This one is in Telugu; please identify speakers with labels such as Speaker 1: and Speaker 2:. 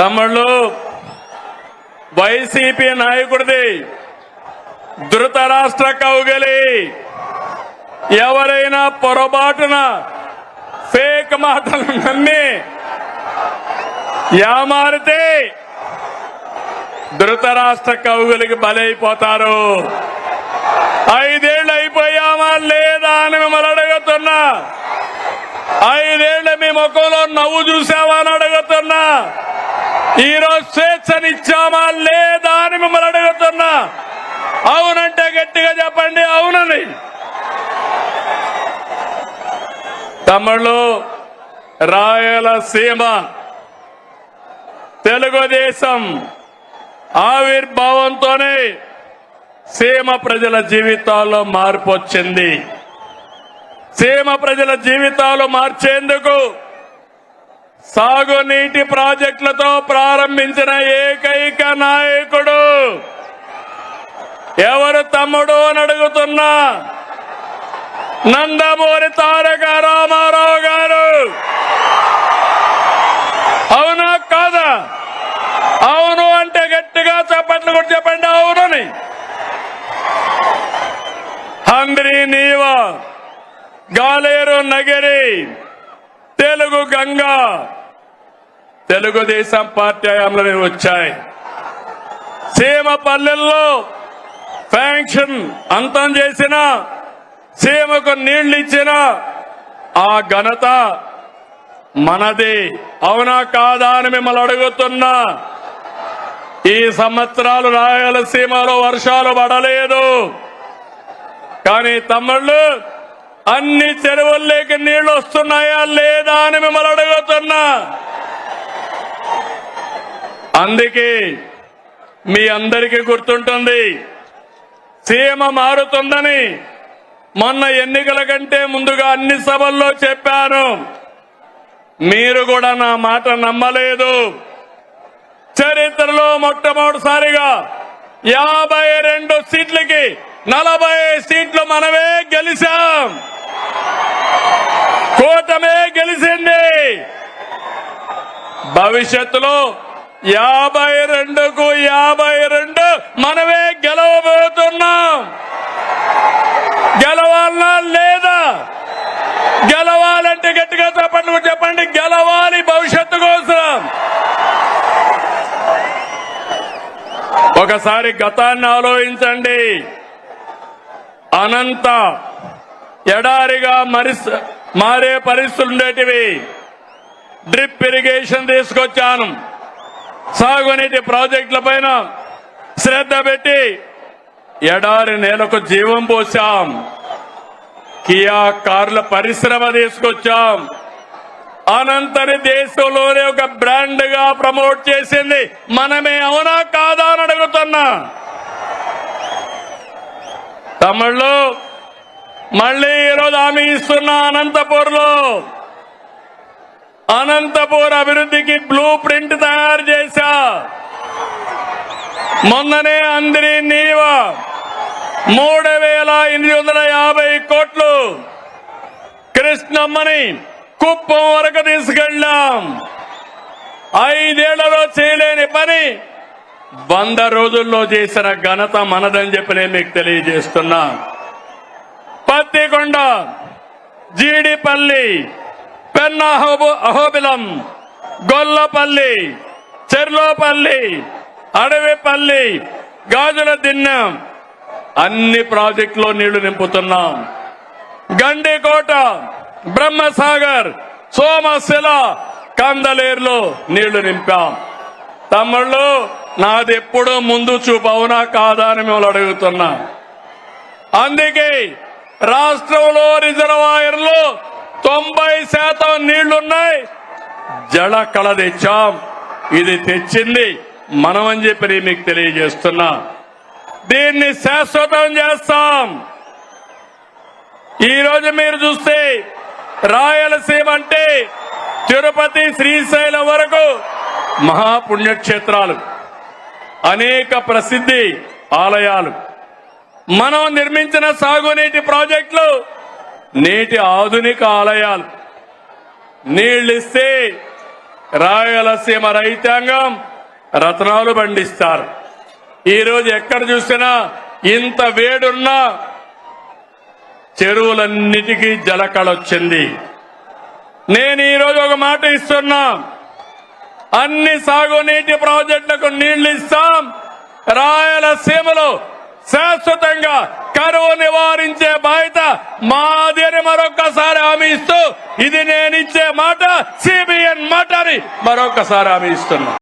Speaker 1: తమ్ముళ్ళు వైసీపీ నాయకుడిది ధృతరాష్ట్ర కౌగలి. ఎవరైనా పొరపాటున ఫేక్ మాటలు నమ్మి యామారితే ధృతరాష్ట్ర కౌగులికి బలైపోతారు. ఐదేళ్ళు అయిపోయామా లేదా అని మిమ్మల్ని అడుగుతున్నా. ఐదేళ్ళు మీ ముఖంలో నవ్వు చూసావా అని అడుగుతున్నా. ఈరోజు స్వేచ్ఛనిచ్చామా లేదా అని మిమ్మల్ని అడుగుతున్నా. అవునంటే గట్టిగా చెప్పండి అవునని. తమిళు రాయలసీమ తెలుగుదేశం ఆవిర్భావంతోనే సీమ ప్రజల జీవితాల్లో మార్పు వచ్చింది. సీమ ప్రజల జీవితాలు మార్చేందుకు సాగునీటి ప్రాజెక్టులతో ప్రారంభించిన ఏకైక నాయకుడు ఎవరు తమ్ముడు అని అడుగుతున్నా నందమూరి తారక రామారావు గారు. అవునా కాదా? అవును అంటే గట్టిగా చప్పట్లు కూడా చెప్పండి అవునని. హంద్రి నీవ గాలేరు నగరి. తెలుగు గంగా. తెలుగుదేశం పార్టీ హయాంలో వచ్చాయి. సీమ పల్లెల్లో ఫ్యాంక్షన్ అంతం చేసిన సీమకు నీళ్ళు ఇచ్చిన ఆ ఘనత మనది. అవునా కాదా అని మిమ్మల్ని అడుగుతున్నా. ఈ సంవత్సరాలు రాయలసీమలో వర్షాలు పడలేదు. కానీ తమ్ముళ్ళు అన్ని చెరువుల్లోకి నీళ్ళు వస్తున్నాయా లేదా అని మిమ్మల్ని అడుగుతున్నా. అందుకే మీ అందరికీ గుర్తుంటుంది సీమ మారుతుందని మొన్న ఎన్నికల కంటే ముందుగా అన్ని సభల్లో చెప్పాను. మీరు కూడా నా మాట నమ్మలేదు. చరిత్రలో మొట్టమొదటిసారిగా యాభై రెండు సీట్లకి నలభై సీట్లు మనమే గెలిచాం. భవిష్యత్తులో యాభై రెండుకు యాభై రెండు మనమే గెలవబోతున్నాం. గెలవాలనా లేదా? గెలవాలంటే గట్టిగా చెప్పండి చెప్పండి. గెలవాలి భవిష్యత్తు కోసం. ఒకసారి గతాన్ని ఆలోచించండి. అనంత ఎడారిగా మరిస్ మారే పరిస్థితులు ఉండేటివి. డ్రిప్ ఇరిగేషన్ తీసుకొచ్చాను. సాగునీటి ప్రాజెక్టుల పైన శ్రద్ధ పెట్టి ఎడారి నేలకు జీవం పోసాం కియా కార్ల పరిశ్రమ తీసుకొచ్చాం. అనంతని దేశంలోనే ఒక బ్రాండ్గా ప్రమోట్ చేసింది. మనమే అవునా కాదా అని అడుగుతున్నా. తమిళ్ళు మళ్ళీ ఈరోజు హామీ ఇస్తున్నా అనంతపూర్లో. అనంతపూర్ అభివృద్ధికి బ్లూ ప్రింట్ తయారు చేశా. మొన్ననే అందరి నీవ మూడు వేల ఎనిమిది వందల యాభై కోట్లు కృష్ణమ్మని కుప్పం వరకు తీసుకెళ్ళాం. ఐదేళ్ళలో చేయలేని పని వంద రోజుల్లో చేసిన ఘనత మనదని చెప్పి నేను మీకు తెలియజేస్తున్నా. పత్తికొండ జీడిపల్లి పెన్న అహోబు అహోబిలం గొల్లపల్లి చెర్లోపల్లి అడవిపల్లి గాజుల దిన్నెం. అన్ని ప్రాజెక్టులో నీళ్ళు నింపుతున్నాం. గండికోట బ్రహ్మసాగర్ సోమశిల కందలేరులో నీళ్ళు నింపాం. తమ్ముళ్ళు నాది ఎప్పుడూ ముందు చూపు అవునా కాదా అని మిమ్మల్ని అడుగుతున్నా. అందుకే రాష్ట్రంలో రిజర్వాయర్లు తొంభై శాతం నీళ్ళున్నాయి. జల కళ తెచ్చాం. ఇది తెచ్చింది మనమని చెప్పి మీకు తెలియజేస్తున్నా. దీన్ని శాశ్వతం చేస్తాం. ఈ రోజు మీరు చూస్తే రాయలసీమ అంటే తిరుపతి శ్రీశైలం వరకు మహాపుణ్యక్షేత్రాలు. అనేక ప్రసిద్ధి ఆలయాలు. మనం నిర్మించిన సాగునీటి ప్రాజెక్టులు నేటి ఆధునిక ఆలయాలు. నీళ్ళిస్తే రాయలసీమ రైతాంగం రత్నాలు పండిస్తారు. ఈరోజు ఎక్కడ చూసినా ఇంత వేడున్నా చెరువులన్నిటికీ జలకళొచ్చింది. నేను ఈరోజు ఒక మాట ఇస్తున్నా. అన్ని సాగునీటి ప్రాజెక్టులకు నీళ్ళు ఇస్తాం రాయలసీమలో శాశ్వతంగా కరువు నివారించే బాధ్యత మాది అని మరొక్కసారి హామీ ఇస్తూ ఇది నేనిచ్చే మాట సిబిఎన్ మాట అని మరొక్కసారి హామీ ఇస్తున్నా.